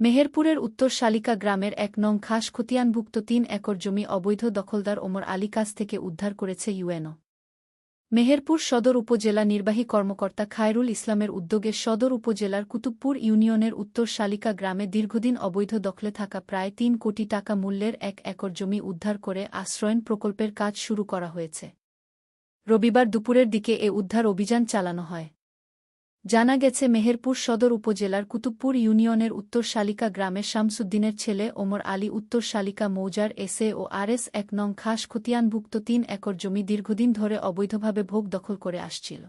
মেহেরপুরের উত্তর শালিকা গ্রামের এক নং খাস খতিয়ানভুক্ত তিন একর জমি অবৈধ দখলদার ওমর আলী কাছ থেকে উদ্ধার করেছে ইউএনও। মেহেরপুর সদর উপজেলা নির্বাহী কর্মকর্তা খায়রুল ইসলামের উদ্যোগে সদর উপজেলার কুতুবপুর ইউনিয়নের উত্তর শালিকা গ্রামে দীর্ঘদিন অবৈধ দখলে থাকা প্রায় তিন কোটি টাকা মূল্যের এক একর জমি উদ্ধার করে আশ্রয়ন প্রকল্পের কাজ শুরু করা হয়েছে। রবিবার দুপুরের দিকে এ উদ্ধার অভিযান চালানো হয়। জানা গেছে মেহেরপুর সদর উপজেলার কুতুবপুর ইউনিয়নের উত্তর শালিকা গ্রামে শামসুদ্দিনের ছেলে ওমর আলী উত্তর শালিকা মৌজার এসএ ও আরএস এক নং খাস খতিয়ানভুক্ত তিন একর জমি দীর্ঘদিন ধরে অবৈধভাবে ভোগ দখল করে আসছিল।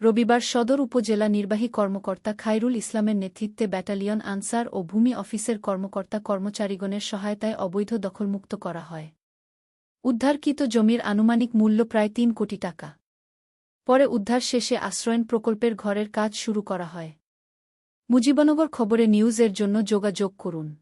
রবিবার সদর উপজেলা নির্বাহী কর্মকর্তা খায়রুল ইসলামের নেতৃত্বে ব্যাটালিয়ন আনসার ও ভূমি অফিসের কর্মকর্তা কর্মচারীগণের সহায়তায় অবৈধ দখলমুক্ত করা হয়। উদ্ধারকৃত জমির আনুমানিক মূল্য প্রায় তিন কোটি টাকা। পরে উদ্ধার শেষে আশ্রয়ন প্রকল্পের ঘরের কাজ শুরু করা হয়। মুজিবনগর খবরে নিউজের জন্য যোগাযোগ করুন।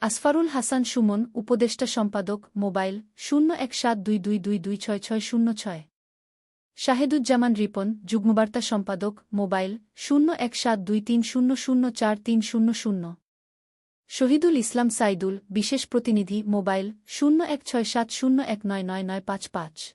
আসফারুল হাসান সুমন, উপদেষ্টা সম্পাদক, মোবাইল শূন্য এক সাত দুই দুই দুই দুই ছয় ছয় শূন্য ছয়। শাহেদুজ্জামান রিপন, যুগ্মবার্তা সম্পাদক, মোবাইল শূন্য এক সাত দুই তিন শূন্য শূন্য চার তিন শূন্য শূন্য। শহীদুল ইসলাম সাইদুল, বিশেষ প্রতিনিধি, মোবাইল শূন্য এক ছয় সাত শূন্য এক নয় নয় নয় পাঁচ পাঁচ।